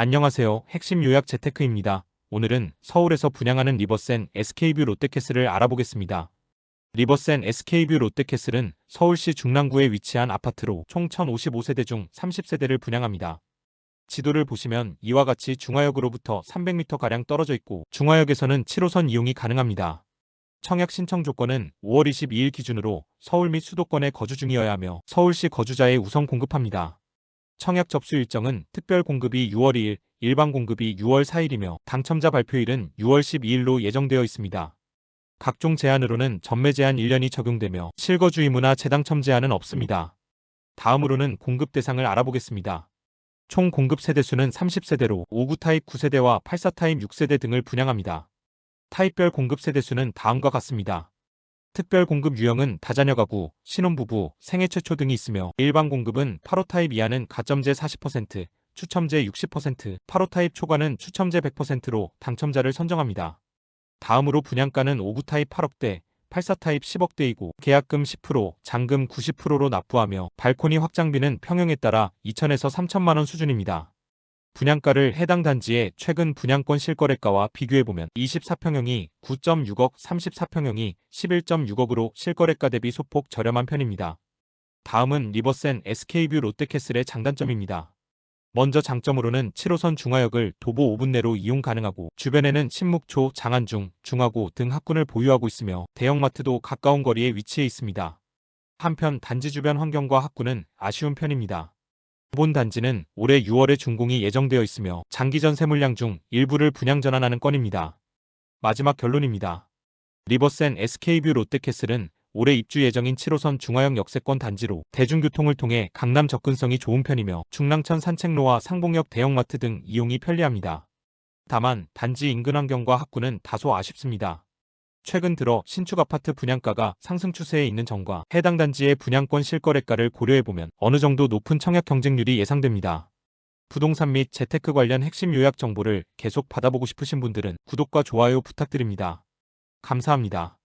안녕하세요. 핵심 요약 재테크입니다. 오늘은 서울에서 분양하는 리버센 SK뷰 롯데캐슬을 알아보겠습니다. 리버센 SK뷰 롯데캐슬은 서울시 중랑구에 위치한 아파트로 총 1055세대 중 30세대를 분양합니다. 지도를 보시면 이와 같이 중화역으로부터 300m가량 떨어져 있고 중화역에서는 7호선 이용이 가능합니다. 청약 신청 조건은 5월 22일 기준으로 서울 및 수도권에 거주 중이어야 하며 서울시 거주자에 우선 공급합니다. 청약 접수 일정은 특별 공급이 6월 2일, 일반 공급이 6월 4일이며 당첨자 발표일은 6월 12일로 예정되어 있습니다. 각종 제한으로는 전매 제한 1년이 적용되며 실거주 의무나 재당첨 제한은 없습니다. 다음으로는 공급 대상을 알아보겠습니다. 총 공급 세대수는 30세대로 5구 타입 9세대와 84 타입 6세대 등을 분양합니다. 타입별 공급 세대수는 다음과 같습니다. 특별 공급 유형은 다자녀 가구, 신혼부부, 생애 최초 등이 있으며 일반 공급은 8호 타입 이하는 가점제 40%, 추첨제 60%, 8호 타입 초과는 추첨제 100%로 당첨자를 선정합니다. 다음으로 분양가는 5구 타입 8억대, 84 타입 10억대이고 계약금 10%, 잔금 90%로 납부하며 발코니 확장비는 평형에 따라 2천에서 3천만 원 수준입니다. 분양가를 해당 단지의 최근 분양권 실거래가와 비교해보면 24평형이 9.6억, 34평형이 11.6억으로 실거래가 대비 소폭 저렴한 편입니다. 다음은 리버센 SK뷰 롯데캐슬의 장단점입니다. 먼저 장점으로는 7호선 중화역을 도보 5분 내로 이용 가능하고 주변에는 신묵초, 장안중, 중화고 등 학군을 보유하고 있으며 대형마트도 가까운 거리에 위치해 있습니다. 한편 단지 주변 환경과 학군은 아쉬운 편입니다. 본 단지는 올해 6월에 준공이 예정되어 있으며 장기전 세물량 중 일부를 분양 전환하는 건입니다. 마지막 결론입니다. 리버센 SK뷰 롯데캐슬은 올해 입주 예정인 7호선 중화역 역세권 단지로 대중교통을 통해 강남 접근성이 좋은 편이며 중랑천 산책로와 상봉역 대형마트 등 이용이 편리합니다. 다만 단지 인근 환경과 학구는 다소 아쉽습니다. 최근 들어 신축 아파트 분양가가 상승 추세에 있는 점과 해당 단지의 분양권 실거래가를 고려해보면 어느 정도 높은 청약 경쟁률이 예상됩니다. 부동산 및 재테크 관련 핵심 요약 정보를 계속 받아보고 싶으신 분들은 구독과 좋아요 부탁드립니다. 감사합니다.